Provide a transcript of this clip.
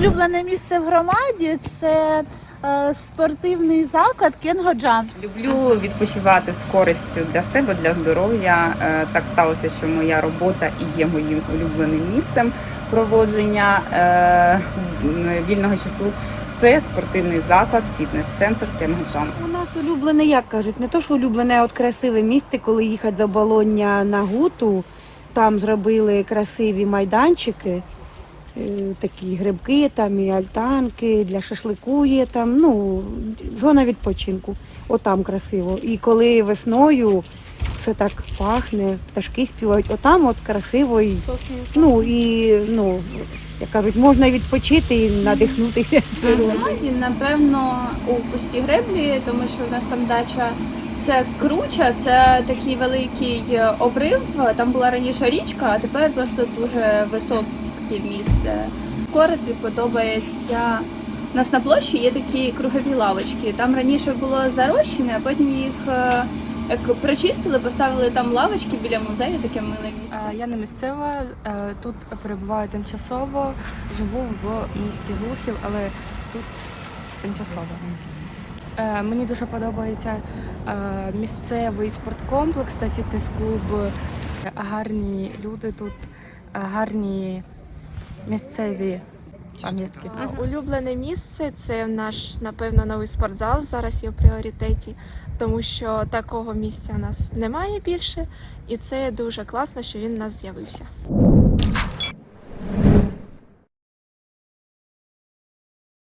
улюблене місце в громаді це е, спортивний заклад Кенго Джамс. Люблю відпочивати з користю для себе, для здоров'я. Е, Так сталося, що моя робота і є моїм улюбленим місцем проводження е, вільного часу. Це спортивний заклад, фітнес-центр Кенго Джамс. У нас улюблене, як кажуть, не то, що улюблене, а от красиве місце, коли їхати за Болоння на Гуту. Там зробили красиві майданчики, такі грибки, там і альтанки, для шашлику є там, ну, зона відпочинку. Отам красиво. І коли весною все так пахне, пташки співають, отам от красиво і ну і ну, як кажуть, можна відпочити і надихнутися. В громаді, напевно, у пусті греблі, тому що в нас там дача. Це круча, це такий великий е, обрив. Там була раніше річка, а тепер просто дуже високе місце. В подобається. У нас на площі є такі кругові лавочки. Там раніше було зарощене, а потім їх е, як прочистили, поставили там лавочки біля музею, таке миле місце. Е, Я не місцева, е, тут перебуваю тимчасово, живу в місті Глухів, але тут тимчасово. Мені дуже подобається місцевий спорткомплекс та фітнес-клуб. Гарні люди тут, гарні місцеві чинітки. Улюблене місце це наш, напевно, новий спортзал. Зараз є в пріоритеті, тому що такого місця у нас немає більше, і це дуже класно, що він у нас з'явився.